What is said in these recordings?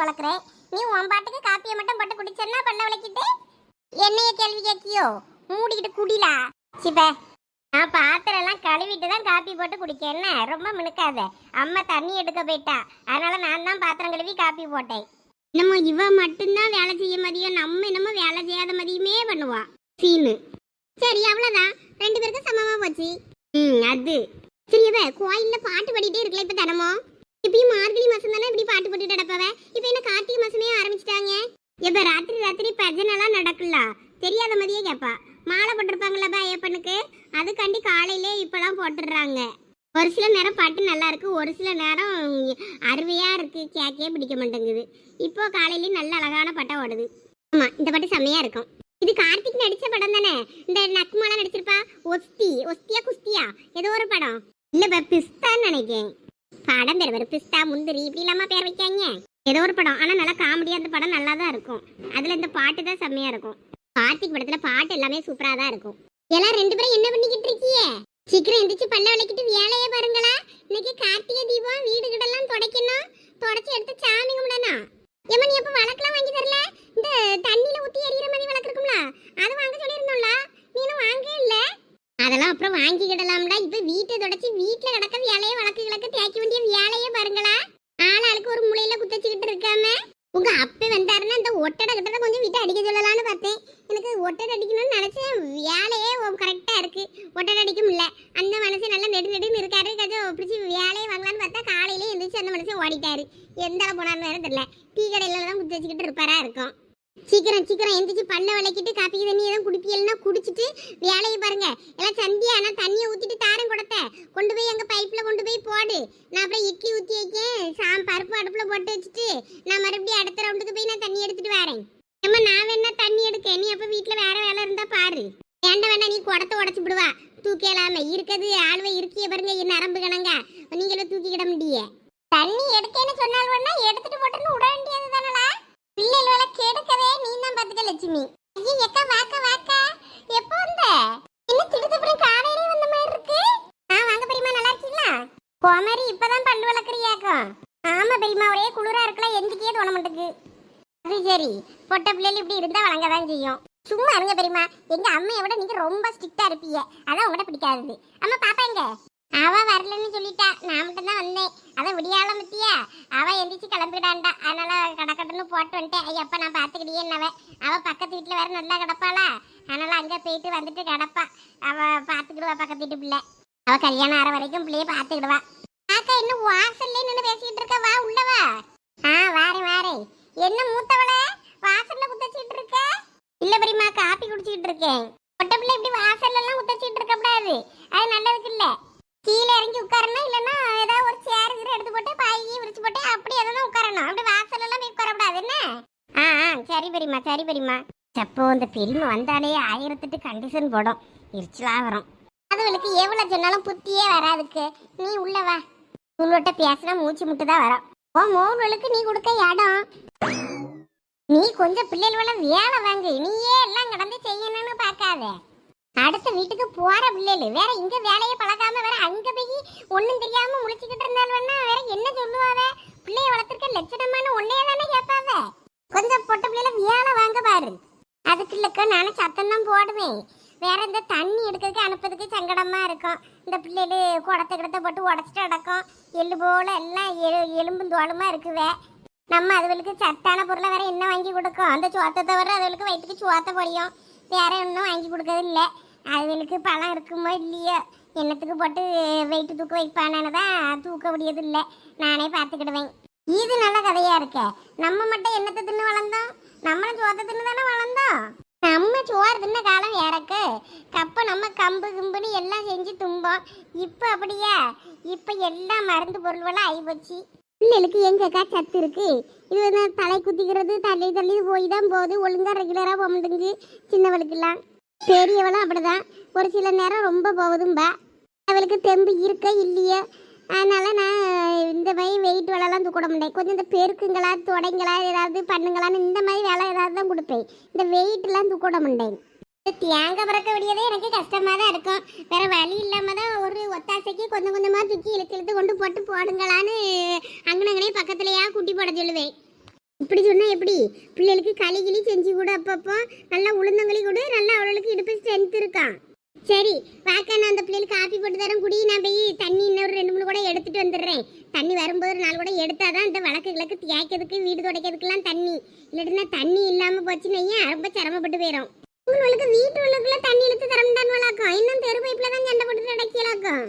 போட்டு வளர்க்குறேன். நீ உன் பாட்டுக்கு காப்பியை மட்டும் போட்டு குடிச்சேன்னா பண்ண விளக்கிட்டு என்னைய கேள்வி கேட்கியோ? மூடிக்கிட்டு குடிலா. சிப்ப நான் பாத்திரம் எல்லாம் கழுவிட்டு தான் காப்பி போட்டு குடிக்க என்ன? ரொம்ப மினுக்காத. அம்மா தண்ணி எடுக்க போயிட்டா. அதனால நான் தான் பாத்திரம் கழுவி காப்பி போட்டேன். என்னமோ இவ மட்டும்தான் வேலை செய்ய மதியம் நம்ம என்னமோ வேலை செய்யாத மதியமே பண்ணுவா. சீனு. சரி அவ்வளோதான் ரெண்டு பேருக்கும் சமமா போச்சு. ம் அது. சரி இவ கோயில்ல பாட்டு பாடிட்டே இருக்கல இப்போ தினமும்? இப்பயும் மார்கழி மாசம் தானே இப்படி பாட்டு போட்டுட்டு நடப்பவ இப்ப என்ன கார்த்திகை மாசமே ஆரம்பிச்சிட்டாங்க? இப்ப ராத்திரி ராத்திரி பஜனெல்லாம் நடக்கல தெரியாத மாதிரியே கேப்பா. மாலை போட்டிருப்பாங்களப்பா ஐயப்பனுக்கு? அதுக்காண்டி காலையிலே இப்பெல்லாம் போட்டுடுறாங்க. ஒரு சில நேரம் பாட்டு நல்லா இருக்கு ஒரு சில நேரம் அருமையா இருக்கு கேக்கே பிடிக்க மாட்டேங்குது. இப்போ காலையிலேயே நல்ல அழகான பட்டம் ஓடுது. ஆமா இந்த பாட்டு செம்மையா இருக்கும். இது கார்த்திக் நடிச்ச படம் தானே? இந்த நக்மாலா நடிச்சிருப்பா ஒஸ்தி ஒஸ்தியா குஸ்தியா? ஏதோ ஒரு படம். இல்ல பிஸ்தான்னு நினைக்கேன் படம் பேர் வரும் பிஸ்தா முந்திரி இப்படி இல்லாம பேர் வைக்காங்க ஏதோ ஒரு படம். ஆனா நல்லா காமெடியா அந்த படம் நல்லா தான் இருக்கும். அதுல இந்த பாட்டு தான் செம்மையா இருக்கும். கார்த்திக் படத்துல பாட்டு எல்லாமே சூப்பரா தான் இருக்கும். எல்லாம் ரெண்டு பேரும் என்ன பண்ணிக்கிட்டு இருக்கீங்க? சீக்கிரம் எந்திரிச்சு பல்ல விளக்கிட்டு வேலையே பாருங்களா. இன்னைக்கு கார்த்திகை தீபம் வீடு கிடலாம் துடைக்கணும். தொடச்சி எடுத்து சாமி கும்பிடணும். ஏமா நீ எப்ப வழக்கெல்லாம் வாங்கி தரல? இந்த தண்ணியில ஊத்தி எரியற மாதிரி வழக்கு இருக்கும்ல. அது வாங்க சொல்லியிருந்தோம்ல. நீனும் வாங்கவே இல்லை இல்ல. அதெல்லாம் அப்புறம் வாங்கிக்கிடலாம்டா. இப்ப வீட்டை தொடச்சி வீட்டுல கிடக்க வேலையை வழக்கு கிழக்கு தேய்க்க வேண்டிய வேலையே பாருங்களா. ஆளாளுக்கு ஒரு முளையில குத்தச்சுக்கிட்டு இருக்காம. உங்க அப்ப வந்தாருன்னா இந்த ஒட்டடை கிட்ட கொஞ்சம் வீட்டை அடிக்க சொல்லலாம்னு பார்த்தேன். எனக்கு ஒட்டடை அடிக்கணும்னு நினைச்சேன் வேலையே கரெக்டா இருக்கு. ஒட்டடை அடிக்க முடியல. அந்த மனுஷன் நல்லா நெடு நெடுன்னு இருக்காரு. கொஞ்சம் பிடிச்சி வேலையை வாங்கலாம்னு பார்த்தா காலையிலே எழுந்திரிச்சு அந்த மனுஷன் ஓடிட்டாரு. எந்த அளவு போனான்னு வேற தெரியல. டீ கடையில தான் குத்தி வச்சுக்கிட்டு இருப்பாரா இருக்கும். சீக்கிரம் சீக்கிரம் எந்திரிச்சு பல்ல விளக்கிட்டு காப்பி தண்ணி எதுவும் குடிப்பியல்னா குடிச்சிட்டு வேலையை பாருங்க. எல்லாம் சந்தியா நான் தண்ணியை ஊத்திட்டு தாரம் கொடுத்த. கொண்டு போய் எங்க பைப்ல கொண்டு போய் போடு. நான் அப்புறம் இட்லி ஊத்தி வைக்கேன். சாம் பருப்பு அடுப்புல போட்டு வச்சுட்டு நான் மறுபடியும் அடுத்த ரவுண்டுக்கு போய் நான் தண்ணி எடுத்துட்டு வரேன். நம்ம நான் வேணா தண்ணி எடுக்க நீ அப்ப வீட்டுல வேற வேலை இருந்தா பாரு. வேண்டாம் வேணா நீ குடத்தை உடச்சு விடுவா. தூக்கலாம. இருக்குது ஆளுவை இருக்கிய பாருங்க என் நரம்பு கணங்க. நீங்களும் தூக்கிக்கிட முடியே. தண்ணி எடுக்கேன்னு சொன்னால் எடுத்துட்டு போட்டுன்னு விட வேண்டியது தானடா. பிள்ளைகள கெடுக்கவே நீ தான் பாத்துக்க லட்சுமி. ஐயோ எக்கா வாக்கா வாக்க. எப்போ வந்த? என்ன திடுதப்புறம் காலையிலே வந்த மாதிரி இருக்கு? ஆ வாங்க பெரியம்மா நல்லா இருக்கீங்களா? கோமாரி இப்பதான் பல்லு வளர்க்குறியாக்கும் ஆமா பெரியம்மா ஒரே குளிரா இருக்கலாம் எந்திரிக்கே தோண மாட்டேங்குது. அது சரி. பொட்ட பிள்ளைகள் இப்படி இருந்தா வழங்க தான் செய்யும். சும்மா இருங்க பெரியம்மா. எங்க அம்மையை விட நீங்க ரொம்ப ஸ்ட்ரிக்டா இருப்பீங்க. அதான் உங்கள்கிட்ட பிடிக்காது அம்மா பாப்பா எங்க? அவ வரலன்னு சொல்லிட்டா. நான் மட்டும் தான் வந்தேன். அதான் விடியால மத்தியா அவ எந்திரிச்சு கிளம்பிடான்டா அதனால கடக்கட்டுன்னு போட்டு வந்துட்டேன். ஐயப்ப நான் பாத்துக்கிட்டே அவ பக்கத்து வீட்டுல வேற நல்லா கிடப்பாளா? அதனால அங்க போயிட்டு வந்துட்டு கிடப்பா. அவ பாத்துக்கிடுவா பக்கத்து வீட்டு பிள்ளை. அவ கல்யாணம் ஆற வரைக்கும் பிள்ளைய பாத்துக்கிடுவா. ஆக்கா இன்னும் வாசல்ல நின்று பேசிட்டு இருக்க? வா உள்ளவா ஆ வாரேன் வாரேன். என்ன மூத்தவள? வாசல்ல குத்தச்சிட்டு இருக்க? இல்ல பெரியம்மா காப்பி குடிச்சிட்டு இருக்கேன். பொட்ட பிள்ளை இப்படி வாசல்ல எல்லாம் குத்தச்சிட்டு இருக்க கூடாது. அது நல்லதுக்கு இல்லை. கீழே இறங்கி உட்காரணும் இல்லைன்னா ஏதாவது ஒரு சேர் கீரை எடுத்து போட்டு பாயி விரிச்சு போட்டு அப்படி எதனா உட்காரணும். அப்படி வாசல் எல்லாம் போய் உட்காரக்கூடாது என்ன? ஆ ஆ சரி பெரியம்மா சரி பெரியம்மா. சப்போ இந்த பெரியம்மா வந்தாலே ஆயிரத்தெட்டு கண்டிஷன் போடும். எரிச்சலாக வரும். அதுகளுக்கு எவ்வளோ சொன்னாலும் புத்தியே வராதுக்கு நீ உள்ள வா. உங்கள்கிட்ட பேசினா மூச்சு முட்டு தான் வரும். ஓ மோர்களுக்கு நீ கொடுக்க இடம். நீ கொஞ்சம் பிள்ளைகள வேலை வாங்கு. நீயே எல்லாம் கடந்து செய்யணும்னு பார்க்காத. அடுத்த வீட்டுக்கு போற பிள்ளைகள். வேற இங்க வேலையை பழகாம வேற அங்க போய் ஒண்ணும் தெரியாம முழிச்சுக்கிட்டு இருந்தாலும் வேணா வேற என்ன சொல்லுவாவ? பிள்ளைய வளர்த்துருக்க லட்சணமான ஒன்னே தானே கேட்பாவ? கொஞ்சம் பொட்ட பிள்ளைல வேலை வாங்க பாரு. அதுக்கு இல்லக்க நானும் சத்தம் தான் போடுவேன். வேற இந்த தண்ணி எடுக்கிறதுக்கு அனுப்புறதுக்கு சங்கடமா இருக்கும். இந்த பிள்ளைகள் குடத்தை கிடத்த போட்டு உடச்சிட்டு அடக்கும் எள்ளு போல எல்லாம் எலு எலும்பும் தோளுமா இருக்குவே. நம்ம அதுகளுக்கு சத்தான பொருளை வேற என்ன வாங்கி கொடுக்கும்? அந்த சோத்தை தவிர அதுகளுக்கு வயிற்றுக்கு சோத்தை பொழியும். வேற ஒன்றும் வாங்கி கொடுக்கறது இல்லை. அதுகளுக்கு பழம் இருக்குமோ இல்லையோ? என்னத்துக்கு போட்டு வெயிட்டு தூக்க வைப்பானு தான் தூக்க முடியது இல்லை. நானே பார்த்துக்கிடுவேன். இது நல்ல கதையா இருக்க. நம்ம மட்டும் என்னத்தை தின்னு வளர்ந்தோம்? நம்மளும் சோத்தை தின்னு தானே வளர்ந்தோம்? நம்ம சோறு தின்ன காலம் இறக்கு கப்ப நம்ம கம்பு கும்புன்னு எல்லாம் செஞ்சு தும்போம். இப்போ அப்படியா? இப்போ எல்லாம் மருந்து பொருள்களும் ஆகி போச்சு பிள்ளைகளுக்கு எங்கக்கா சத்து இருக்கு? இது வந்து தலை குத்திக்கிறது தள்ளி தள்ளி போய் தான் போகுது. ஒழுங்காக ரெகுலராக போக முடிஞ்சு சின்னவளுக்கெல்லாம். பெரியவளும் அப்படிதான். ஒரு சில நேரம் ரொம்ப போகுதும்பா அவளுக்கு தெம்பு இருக்க இல்லையே? அதனால நான் இந்த மாதிரி வெயிட் வேலைலாம் தூக்கிட முடியாது கொஞ்சம் இந்த பெருக்குங்களா தொடங்களா ஏதாவது பண்ணுங்களான்னு இந்த மாதிரி வேலை ஏதாவது தான் கொடுப்பேன். இந்த வெயிட்லாம் தூக்கிட முடியாது இந்த தேங்காய் பறக்க விடியதே எனக்கு கஷ்டமாக தான் இருக்கும். வேற வழி இல்லாமல் தான் ஒரு ஒத்தாசைக்கு கொஞ்சம் கொஞ்சமாக தூக்கி இழுத்து இழுத்து கொண்டு போட்டு போடுங்களான்னு அங்கனங்கனே பக்கத்துலையா குட்டி போட சொல்லுவேன். இப்படி சொன்னா எப்படி? பிள்ளைகளுக்கு களி கிளி செஞ்சு கூட அப்பப்போ. நல்லா உளுந்தங்களி கூட நல்லா அவளுக்கு இடுப்பு ஸ்ட்ரென்த் இருக்கான் சரி வாக்கா நான் அந்த பிள்ளைகளுக்கு காப்பி போட்டு தரேன் குடி. நான் போய் தண்ணி இன்னொரு ரெண்டு மூணு கூட எடுத்துட்டு வந்துடுறேன். தண்ணி வரும்போது ஒரு நாள் கூட எடுத்தாதான் இந்த வழக்கு கிழக்கு தேய்க்கிறதுக்கு வீடு துடைக்கிறதுக்குலாம் தண்ணி. இல்லாட்டினா தண்ணி இல்லாமல் போச்சுன்னா ஏன் ரொம்ப சிரமப்பட்டு போயிடும் உங்களுக்கு வீட்டு உள்ளுக்குள்ள தண்ணி இழுத்து தரம்தான் வழக்கம் இன்னும் தெரு பைப்பில் தான் சண்டை போட்டு நடக்கலாக்கும்.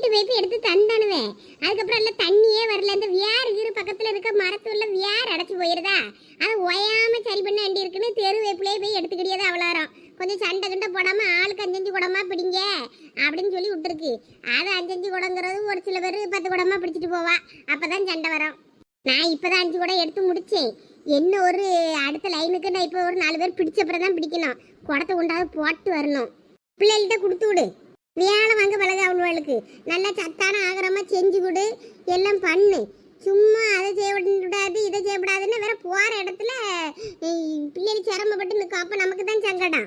வீட்டு பைப்பு எடுத்து தந்தானுவேன். அதுக்கப்புறம் எல்லாம் தண்ணியே வரல. இந்த வியார் இரு பக்கத்தில் இருக்க மரத்தூரில் வியார் அடைச்சி போயிருதா? அது ஒயாம சரி பண்ண வேண்டி இருக்குன்னு தெரு வேப்பிலே போய் எடுத்துக்கிட்டே அவ்வளோரம் கொஞ்சம் சண்டை கிட்ட போடாமல் ஆளுக்கு அஞ்சஞ்சு குடமா பிடிங்க அப்படின்னு சொல்லி விட்டுருக்கு. அது அஞ்சஞ்சு குடங்கிறது ஒரு சில பேர் பத்து குடமா பிடிச்சிட்டு போவா. அப்போ தான் சண்டை வரும். நான் இப்போ தான் அஞ்சு குடம் எடுத்து முடித்தேன் என்ன ஒரு அடுத்த லைனுக்கு நான் இப்போ ஒரு நாலு பேர் பிடிச்சப்புறம் தான் பிடிக்கணும். குடத்தை கொண்டாவது போட்டு வரணும். பிள்ளைகள்கிட்ட கொடுத்து விடு. வியாழ வாங்க பழக அவளுக்கு. நல்லா சத்தான ஆகிரமா செஞ்சு கொடு. எல்லாம் பண்ணு. சும்மா அதை செய்யப்படாது இதை செய்யப்படாதுன்னு வேற போகிற இடத்துல பிள்ளைகள் சிரமப்பட்டு நிற்கும் அப்போ நமக்கு தான் சங்கடம்.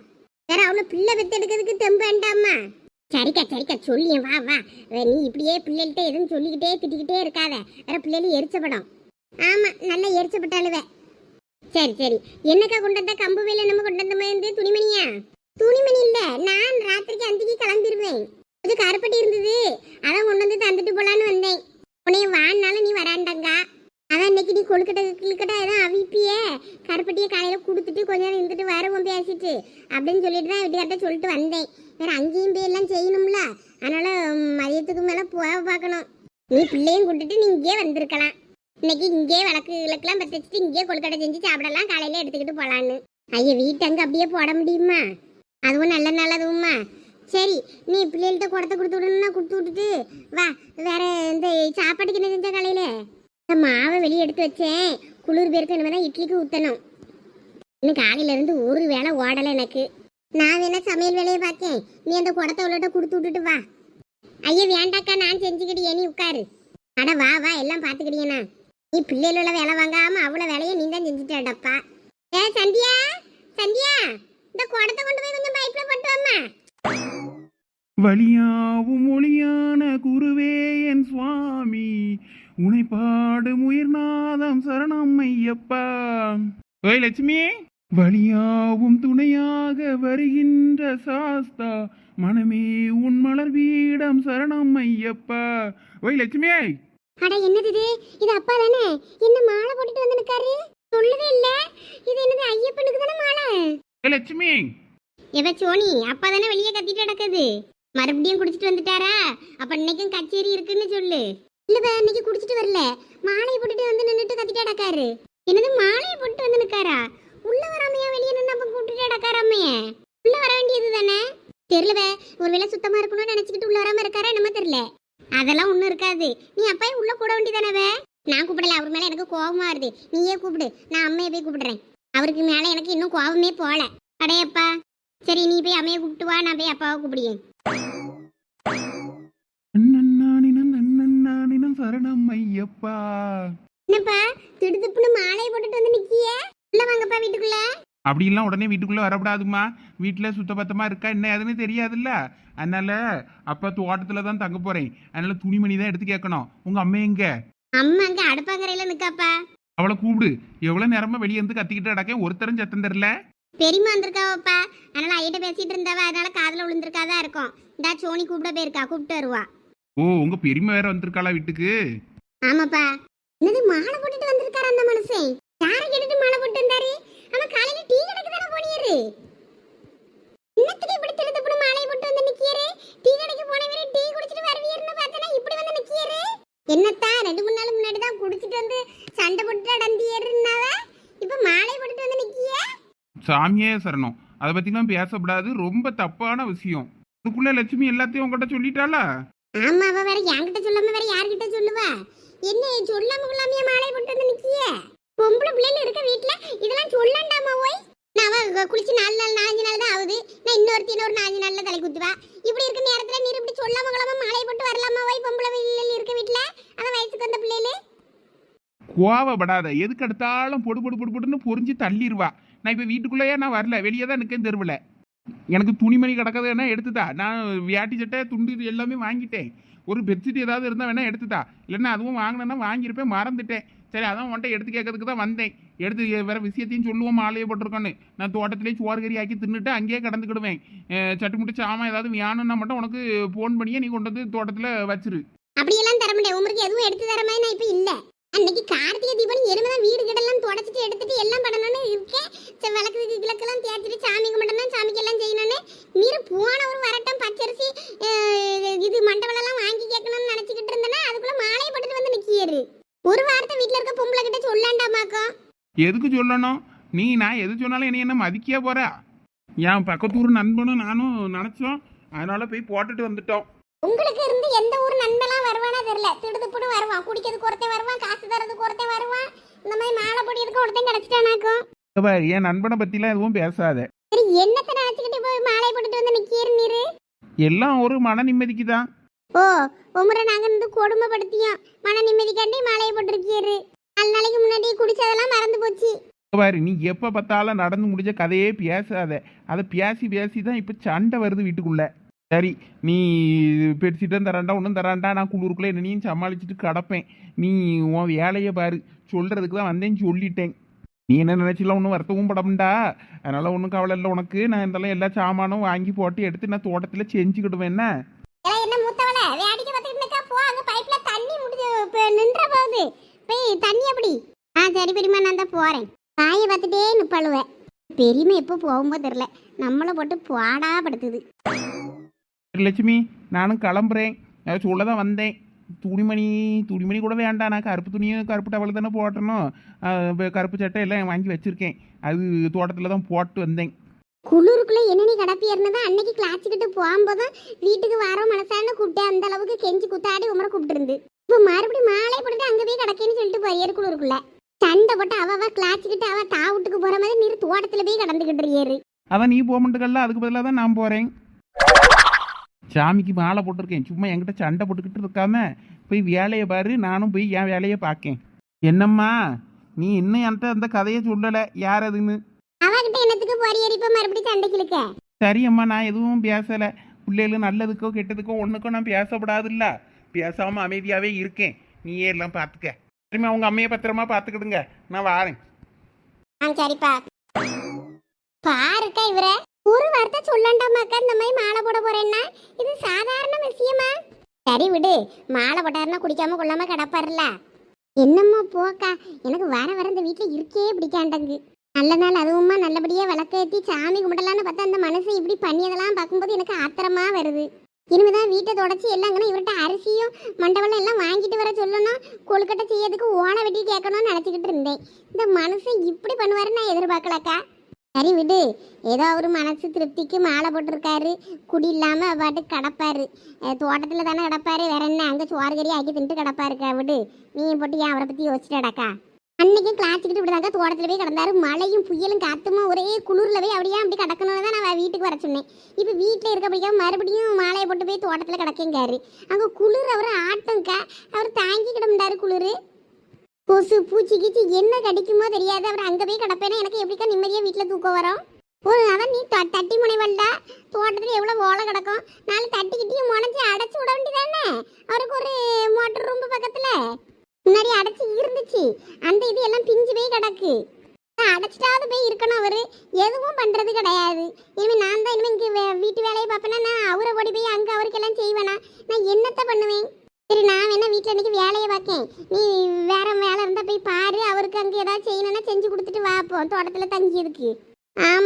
வேற அவ்வளோ பிள்ளை பெத்தெடுக்கிறதுக்கு தெம்பு வேண்டாமா? சரிக்கா சரிக்கா சொல்லியேன் வா வா. வே, நீ இப்படியே பிள்ளைகள்கிட்ட எதுவும் சொல்லிக்கிட்டே திட்டிக்கிட்டே இருக்காத. வேற பிள்ளைகள் எரிச்சப்படும். ஆமாம் நல்லா எரிச்சப்பட்டாளுவே. சரி சரி. என்னக்கா கொண்டு வந்தால் கம்பு வேலை? நம்ம கொண்டு வந்த மாதிரி துணிமணியா? துணிமணி இல்ல. நான் ராத்திரிக்கு அந்திக்கு கிளம்பிடுவேன் கொஞ்சம் கருப்பட்டி இருந்தது. அதான் கொண்டு வந்து தந்துட்டு போலான்னு வந்தேன். உனைய வான்னாலும் நீ வராண்டாங்க. அதான் இன்னைக்கு நீ கொழுக்கட்டை கிழுக்கட்டை எதுவும் அவிப்பியே. கருப்பட்டியை காலையில் கொடுத்துட்டு கொஞ்ச நேரம் இருந்துட்டு வருவோம் பேசிட்டு. அப்படின்னு சொல்லிட்டு தான் வீட்டுக்கார்ட்ட சொல்லிட்டு வந்தேன். வேற அங்கேயும் போய் எல்லாம் செய்யணும்ல. அதனால மதியத்துக்கு மேலே போக பார்க்கணும். நீ பிள்ளையும் கூட்டிட்டு நீ இங்கேயே வந்திருக்கலாம். இன்னைக்கு இங்கே விளக்கு விளக்குலாம் பற்ற வச்சுட்டு இங்கேயே கொழுக்கட்டை செஞ்சு சாப்பிடலாம். காலையில் எடுத்துக்கிட்டு போலான்னு. ஐயா வீட்டு அங்கே அப்படியே போட முடியுமா? அதுவும் நல்ல நல்லதுவும்மா சரி நீ பிள்ளைகள்கிட்ட குடத்தை கொடுத்து விடணும்னா கொடுத்து விட்டுட்டு வா வேற இந்த சாப்பாட்டுக்கு என்ன செஞ்ச காலையில்? இந்த மாவை வெளியே எடுத்து வச்சேன். குளிர் பேருக்கு இனிமே தான் இட்லிக்கு ஊற்றணும் இன்னும் காலையிலேருந்து ஒரு வேலை ஓடலை எனக்கு. நான் வேணா சமையல் வேலையை பார்த்தேன். நீ அந்த குடத்தை உள்ளட்ட கொடுத்து விட்டுட்டு வா. ஐயா வேண்டாக்கா நான் செஞ்சுக்கிட்டே நீ உட்காரு. அட வா வா எல்லாம் பார்த்துக்கிட்டீங்கண்ணா நீ பிள்ளைகளோட வேலை வாங்காமல் அவ்வளோ வேலையை நீ தான் செஞ்சுட்டேடப்பா. ஏ சந்தியா? சந்தியா? இந்த குடத்தை கொண்டு போய் கொஞ்சம் பைப்ல போட்டு வாம்மா. வலியாவும் ஒளியான குருவே என் சுவாமி உனை பாடும் உயிர்நாதம் சரணம் ஐயப்பா. ஓய் லட்சுமி. வலியாவும் துணையாக வருகின்ற சாஸ்தா மனமே உன் மலர் வீடம் சரணம் ஐயப்பா. ஓய் லட்சுமி. அட என்னது இது? இது அப்பா தானே? என்ன மாலை போட்டுட்டு வந்து நிக்காரு? சொல்லவே இல்ல. இது என்னது ஐயப்பனுக்கு தானே மாலை? லட்சுமி. எவ சோனி அப்பா தானே வெளியே கத்திட்டு நடக்குது மறுபடியும் குடிச்சிட்டு வந்துட்டாரா? அப்ப இன்னைக்கும் கச்சேரி இருக்குன்னு சொல்லு. இல்ல இன்னைக்கு குடிச்சிட்டு வரல. மாலையை போட்டுட்டு வந்து நின்னுட்டு கத்திட்டு நடக்காரு என்னது மாலையை போட்டு வந்து நிக்காரா? உள்ள வராமையா வெளியே நின்று அப்ப கூட்டுட்டு நடக்காராமைய உள்ள வர வேண்டியது தானே? தெரியலவே ஒருவேளை சுத்தமா இருக்கணும்னு நினைச்சுக்கிட்டு உள்ள வராம இருக்காரா என்னமோ தெரியல. அதெல்லாம் ஒண்ணும் இருக்காது. நீ அப்பாயே உள்ள கூட வேண்டியதானவே நான் கூப்பிடல அவர் மேல எனக்கு கோபமா வருது. நீயே கூப்பிடு. நான் அம்மையை போய் கூப்பிடுறேன். அவருக்கு மேல எனக்கு இன்னும் கோபமே போல. அடையப்பா. சரி நீ போய் அம்மையை கூப்பிட்டு வா நான் போய் அப்பாவை கூப்பிடுவேன் சரணம் ஐயப்பா. என்னப்பா திடுதுப்புன்னு மாலையை போட்டுட்டு வந்து நிக்கியே? உள்ள வாங்கப்பா வீட்டுக்குள்ள. அப்படிலாம் உடனே வீட்டுக்குள்ளே வரக்கூடாதும்மா வீட்டில் சுத்தபத்தமாக இருக்கா என்ன ஏதுன்னு தெரியாதுல்ல. அதனால அப்போ தோட்டத்தில் தான் தங்க போகிறேன் அதனால துணிமணி தான் எடுத்து கேட்கணும். உங்கள் அம்மா எங்க? அம்மா அங்க அடுப்பாங்கரையில நிக்காப்பா. அவளை கூப்பிடு. எவ்வளோ நேரமா வெளியே இருந்து கத்திக்கிட்டு அடக்கேன் ஒருத்தரும் சத்தம் தெரில. பெரியம்மா வந்திருக்காவப்பா. அதனால ஐயிட்ட பேசிட்டு இருந்தவ அதனால காதுல விழுந்திருக்காதான் இருக்கும். இந்தா சோனி கூப்பிட போயிருக்கா கூப்பிட்டு வருவா. ஓ உங்கள் பெரியம்மா வேற வந்திருக்காளா வீட்டுக்கு? ஆமாப்பா. என்னது மாலை போட்டுட்டு வந்திருக்காரு அந்த மனுஷன்? யாரை கேட்டுட்டு மாலை போட்டு வந்தாரு? ஆமா காலையில டீ கடைக்கு தானே போனியாரு இன்னத்துக்கு இப்படி திருத்தப்படும் மாலையை போட்டு வந்து நிக்கியாரு டீ கடைக்கு போனவரு டீ குடிச்சிட்டு வருவீர்னு பார்த்தனா இப்படி வந்து நிக்கியாரு என்னத்தா ரெண்டு மூணு நாள் முன்னாடி தான் குடிச்சிட்டு வந்து சண்டை போட்டு அடந்தியருன்னாவ இப்ப மாலை போட்டுட்டு வந்து நிக்கிய சாமியே சரணம். அதை பற்றிலாம் பேசக்கூடாது ரொம்ப தப்பான விஷயம். அதுக்குள்ள லட்சுமி எல்லாத்தையும் உங்ககிட்ட சொல்லிட்டாளா? ஆமா அவ வேற என்கிட்ட சொல்லாம வேற யார்கிட்ட சொல்லுவா? என்ன சொல்லாம கொள்ளாமையா மாலை போட்டு வந்து நிக்கிய? பொம்பளை பிள்ளைல இருக்க வீட்ல இதெல்லாம் சொல்லண்டாமா ஓய்? நான் அவ குளிச்சு நாலு நாள் நாலஞ்சு நாள் தான் ஆகுது. நான் இன்னொருத்தி இன்னொரு நாலஞ்சு நாள்ல தலை குத்துவா இப்படி இருக்க நேரத்துல நீர் இப்படி சொல்லாம கொள்ளாம மாலை போட்டு வரலாமா ஓய் பொம்பளை பிள்ளைல இருக்க வீட்ல அதான் வயசுக்கு வந்த பிள்ளைல கோவப்படாத. எதுக்கு எடுத்தாலும் பொடு பொடு பொடு பொடுன்னு பொறிஞ்சு தள்ளிடுவா நான் இப்போ வீட்டுக்குள்ளேயே நான் வரல. வெளியே தான் நிற்கேன் தெருவில். எனக்கு துணிமணி கிடக்கிறது வேணா எடுத்துதா நான் வேட்டி சட்டை துண்டு எல்லாமே வாங்கிட்டேன். ஒரு பெட்ஷீட் ஏதாவது இருந்தால் வேணால் எடுத்துதா இல்லைன்னா அதுவும் வாங்கினேன்னா வாங்கியிருப்பேன் மறந்துட்டேன். சரி அதான் உன்ட்ட எடுத்து கேட்கறதுக்கு தான் வந்தேன். எடுத்து வேற விஷயத்தையும் சொல்லுவோம் மாலையை போட்டிருக்கோன்னு. நான் தோட்டத்திலே சோறு கறி ஆக்கி தின்னுட்டு அங்கேயே கடந்துக்கிடுவேன். சட்டு முட்டு சாமான் ஏதாவது வேணும்னா மட்டும் உனக்கு ஃபோன் பண்ணியே நீ கொண்டு வந்து தோட்டத்தில் வச்சிரு. அப்படியெல்லாம் தர முடியாது. உங்களுக்கு எதுவும் எடுத்து தர மாதிரி நான் இப்போ இல்லை. அன்னைக்கு கார்த்திகை தீபம் எருமைதான் வீடு கிடலாம் தொடச்சிட்டு எடுத்துட்டு எல்லாம் பண்ணணும்னு இருக்கேன். விளக்கு கிழக்கெல்லாம் தேய்ச்சிட்டு சாமி கும்பிடணும் சாமிக்கு எல்லாம் செய்யணும்னு. மீறி போன ஒரு வரட்டம் பச்சரிசி இது மண்டபம் வாங்கி கேட்கணும்னு நினைச்சுக்கிட்டு இருந்தேன்னா அதுக்குள்ள மாலையை போட்டுட்டு வந்து நிக்கியாரு ஒரு வாரத்தை வீட்டில் இருக்க பொம்பளை கிட்ட சொல்லாண்டாமாக்கோ எதுக்கு சொல்லணும்? நீ நான் எது சொன்னாலும் என்னை என்ன மதிக்கியா போற? என் பக்கத்து ஊர் நண்பனும் நானும் நினச்சோம். அதனால போய் போட்டுட்டு வந்துட்டோம். உங்களுக்கு இருந்து எந்த ஊர் நண்பெல்லாம் வருவானா தெரியல. திடுதுப்புடு வருவான். குடிக்கிறதுக்கு ஒருத்தன் வருவான் காசு தரதுக்கு ஒருத்தன் வருவான். இந்த மாதிரி மாலை பொடியதுக்கு ஒருத்தன் கிடைச்சிட்டானாக்கும் பாரு, என் நண்பனை பற்றிலாம் எதுவும் பேசாத. சரி என்னத்தை நினைச்சுக்கிட்டு போய் மாலை போட்டுட்டு வந்து நிக்கிற நீரு? எல்லாம் ஒரு மன நிம்மதிக்கு தான். ஓ உமரை நாங்க இருந்து கொடுமைப்படுத்தியோம் மன நிம்மதிக்காண்டி மாலையை போட்டிருக்கீரு நாலு நாளைக்கு முன்னாடி குடிச்சதெல்லாம் மறந்து போச்சு. பாரு நீ எப்போ பார்த்தாலும் நடந்து முடிஞ்ச கதையே பேசாத. அதை பேசி பேசி தான் இப்போ சண்டை வருது வீட்டுக்குள்ள. சரி நீ பெருசிட்டம் தராண்டா ஒன்றும் தராண்டா நான் குளிருக்குள்ளே என்னையும் சமாளிச்சுட்டு கிடப்பேன். நீ உன் வேலையை பாரு. சொல்கிறதுக்கு தான் வந்தேன்னு சொல்லிட்டேன். நீ என்ன நினச்சிலாம் ஒன்றும் வருத்தவும் படமுண்டா? அதனால் ஒன்றும் கவலை இல்லை உனக்கு. நான் இருந்தாலும் எல்லா சாமானும் வாங்கி போட்டு எடுத்து நான் தோட்டத்தில் செஞ்சுக்கிடுவேன். என்ன? எல்லாம் வேடிக்கை பார்த்துக்கிட்டு போ அங்க பைப்ல தண்ணி முடிஞ்சு நின்ற போகுது. போய் தண்ணி எப்படி ஆ சரி பெரியம்மா நான் தான் போறேன். தாயை பார்த்துட்டே நிப்பாளுவேன் பெரியம்மா எப்போ போகும்போது தெரியல. நம்மளை போட்டு பாடா படுத்துது லட்சுமி நானும் கிளம்புறேன். நான் சொல்ல தான் வந்தேன். துணிமணி துணிமணி கூட வேண்டாம். நான் கருப்பு துணியும் கருப்பு டவல் தானே போட்டணும். கருப்பு சட்டை எல்லாம் வாங்கி வச்சுருக்கேன். அது தோட்டத்தில் தான் போட்டு வந்தேன். குளிருக்குள்ள என்ன நீ கடப்பி இருந்ததா அன்னைக்கு கிளாச்சுக்கிட்டு போகும்போதும் வீட்டுக்கு வரோம் மனசான்னு கூப்பிட்டு அந்த அளவுக்கு கெஞ்சி குத்தாடி உமரை கூப்பிட்டு இருந்து இப்போ மறுபடியும் மாலை போட்டுட்டு அங்க போய் கிடக்கேன்னு சொல்லிட்டு போய் குளிருக்குள்ள. சண்டை போட்டு அவ கிளாச்சுக்கிட்டு அவ தா வீட்டுக்கு போற மாதிரி நீர் தோட்டத்துல போய் கடந்துகிட்டு இருக்கியாரு. அதான் நீ போக மாட்டேங்கல்ல அதுக்கு பதிலாக தான் நான் போகிறேன் சாமிக்கு மாலை போட்டிருக்கேன். சும்மா என்கிட்ட சண்டை போட்டுக்கிட்டு இருக்காம போய் வேலையை பாரு நானும் போய் என் வேலையை பார்க்கேன். என்னம்மா நீ இன்னும் என்கிட்ட அந்த கதையை சொல்லலை யார் அதுன்னு? அவகிட்ட என்னத்துக்கு போறியரி இப்ப மறுபடியும் சண்டைக்கு இழுக்க? சரி அம்மா நான் எதுவும் பேசலை. பிள்ளைகளும் நல்லதுக்கோ கெட்டதுக்கோ ஒன்றுக்கோ நான் பேசப்படாதுல்ல. பேசாமல் அமைதியாகவே இருக்கேன். நீயே எல்லாம் பார்த்துக்க. சரிம்மா உங்கள் அம்மையை பத்திரமா பார்த்துக்கிடுங்க. நான் வாரேன். ஆ சரிப்பா. பாருக்கா இவர. வார்த்தை சொல்லண்டாமாக்கா இந்த மாதிரி மாலை போட போறேன்னா? இது சாதாரண விஷயமா? சரி விடு மாலை போட்டாருன்னா குடிக்காம கொள்ளாம கிடப்பாருல என்னம்மா போக்கா எனக்கு வர வர இந்த வீட்டில் இருக்கே பிடிக்காண்டங்கு. நல்ல நாள் அதுவுமா நல்லபடியாக விளக்கேற்றி சாமி கும்பிடலான்னு பார்த்தா அந்த மனசு இப்படி பண்ணியதெல்லாம் பார்க்கும்போது எனக்கு ஆத்திரமா வருது. இனிமேதான் வீட்டை தொடச்சி எல்லாங்கன்னு இவர்கிட்ட அரிசியும் மண்டபம் எல்லாம் வாங்கிட்டு வர சொல்லணும். கொழுக்கட்டை செய்யறதுக்கு ஓனை வெட்டி கேட்கணும்னு நினச்சிக்கிட்டு இருந்தேன். இந்த மனுஷன் இப்படி பண்ணுவாருன்னு நான் எதிர்பார்க்கலக்கா. சரி விடு. ஏதோ அவர் மனசு திருப்திக்கு மாலை போட்டிருக்காரு. குடி இல்லாமல் பாட்டு கிடப்பாரு. தோட்டத்தில் தானே கிடப்பாரு. வேற என்ன? அங்கே சோறு கறி ஆக்கி தின்ட்டு கிடப்பாருக்கா? விடு. நீ போட்டு ஏன் அவரை பற்றி யோசிச்சுடாக்கா அன்னைக்கும் கிளாச்சிக்கிட்டு விடுதாக்கா தோட்டத்தில் போய் கிடந்தாரு. மழையும் புயலும் காத்துமா ஒரே குளிரில் போய் அப்படியே அப்படி கிடக்கணும்னு தான் நான் வீட்டுக்கு வர சொன்னேன். இப்போ வீட்டில் இருக்க பிடிக்காம மறுபடியும் மாலையை போட்டு போய் தோட்டத்தில் கிடக்கேங்காரு. அங்கே குளிர் அவர் ஆட்டம்க்கா. அவர் தாங்கிக்கிட முடியாரு குளிர். கொசு பூச்சி கீச்சி என்ன கடிக்குமோ தெரியாது. அவர் அங்கே போய் கிடப்பேன்னா எனக்கு எப்படிக்கா நிம்மதியாக வீட்டில் தூக்கம் வரும்? ஒரு அதான் நீ த- தட்டி முனைவல்டா தோட்டத்தில் எவ்வளோ ஓலை கிடக்கும்? நாலு தட்டிக்கிட்டே முனைச்சி அடைச்சி விட வேண்டியதானே? அவருக்கு ஒரு மோட்டர் ரூம் பக்கத்தில். முன்னாடி அடைச்சி இருந்துச்சு. அந்த இது எல்லாம் பிஞ்சு போய் கிடக்கு. அடைச்சிட்டாவது போய் இருக்கணும் அவர். எதுவும் பண்ணுறது கிடையாது. இனிமேல் நான் தான் இனிமேல் இங்கே வீட்டு வேலையை பார்ப்பேன்னா நான் அவரை ஓடி போய் அங்கே அவருக்கெல்லாம் செய்வேனா? நான் என்னத்த பண்ணுவேன்? சரி நான் வேணா வீட்டில் இன்னைக்கு வேலையை பார்க்கேன் நீ வேற வேலை இருந்தால் போய் பாரு அவருக்கு அங்கே ஏதாவது செய்யணும்னா செஞ்சு கொடுத்துட்டு வா போ தோட்டத்தில் தங்கியதுக்கு.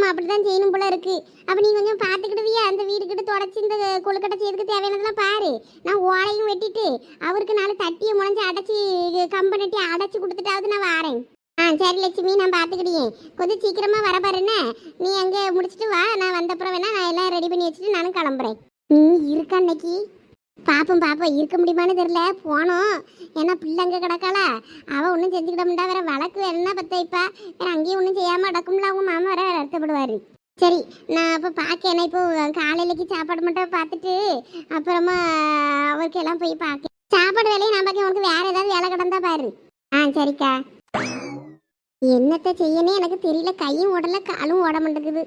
அப்படி தான் செய்யணும் போல இருக்கு. அப்போ நீ கொஞ்சம் பார்த்துக்கிடுவியா அந்த வீடு தொடச்சி இந்த கொழுக்கட்டை செய்யறதுக்கு தேவையானதெல்லாம் பாரு. நான் ஓலையும் வெட்டிட்டு அவருக்கு நாலு தட்டியை முளைஞ்சி அடைச்சி கம்பனட்டி அடைச்சி கொடுத்துட்டாவது நான் வாரேன். ஆ சரி லட்சுமி நான் பார்த்துக்கிட்டேன் கொஞ்சம் சீக்கிரமாக வர பாருன்னு நீ அங்கே முடிச்சிட்டு வா நான் வந்தப்புறம் வேணா நான் எல்லாம் ரெடி பண்ணி வச்சுட்டு நானும் கிளம்புறேன். நீ இருக்க அன்னைக்கு பாப்போம் பாப்போம். இருக்க முடியுமான்னு தெரியல. போனோம். ஏன்னா பிள்ளை அங்கே கிடக்கல அவள் ஒன்றும் செஞ்சுக்கிட முடியா வேற வழக்கு என்ன பத்த இப்போ? வேற அங்கேயும் ஒன்றும் செய்யாமல் நடக்கும்ல. அவங்க மாமா வர வருத்தப்படுவார். சரி நான் அப்போ பார்க்கேன் இப்போ காலையிலக்கு சாப்பாடு மட்டும் பார்த்துட்டு அப்புறமா அவருக்கு எல்லாம் போய் பார்க்க சாப்பாடு வேலையை நான் பார்க்க உனக்கு வேற ஏதாவது வேலை கிடந்தா பாரு. ஆ சரிக்கா. என்னத்த செய்யனே எனக்கு தெரியல. கையும் ஓடல காலும் ஓட மாட்டேங்குது.